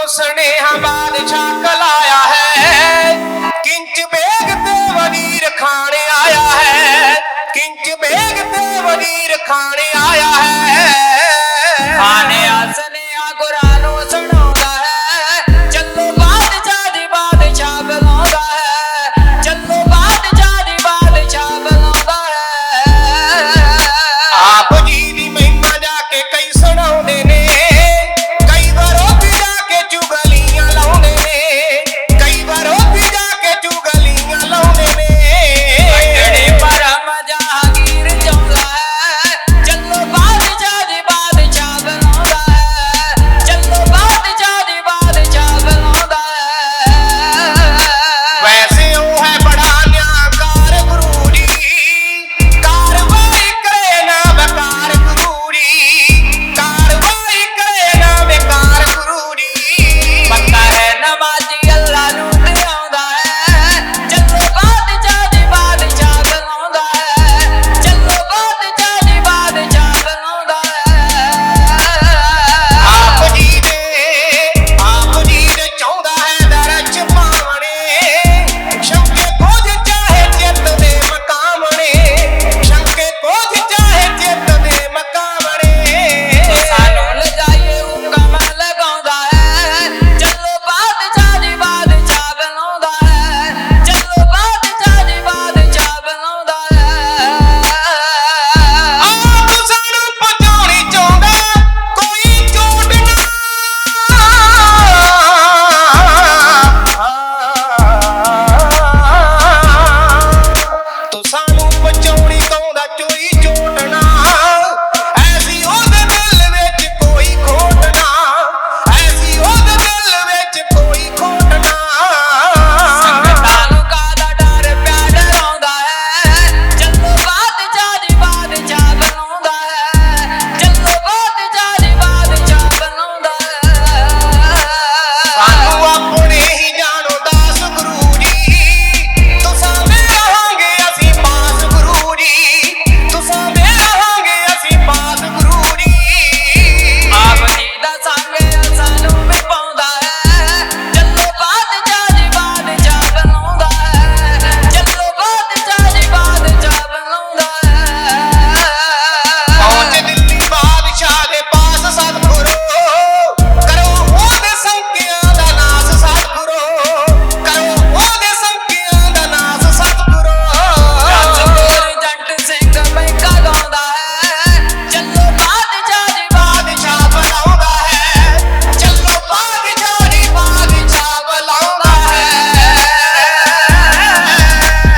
ਤੋਂ ਸਨੇਹਾ ਬਾਦਸ਼ਾਹ ਕਲਾਇਆ ਹੈ। ਕਿੰਚ ਬੇਗ ਤੇ ਵਜ਼ੀਰ ਖਾਣੇ ਆਇਆ ਹੈ। ਕਿੰਚ ਬੇਗ ਤੇ ਵਜ਼ੀਰ ਖਾਣੇ ਆਇਆ ਹੈ।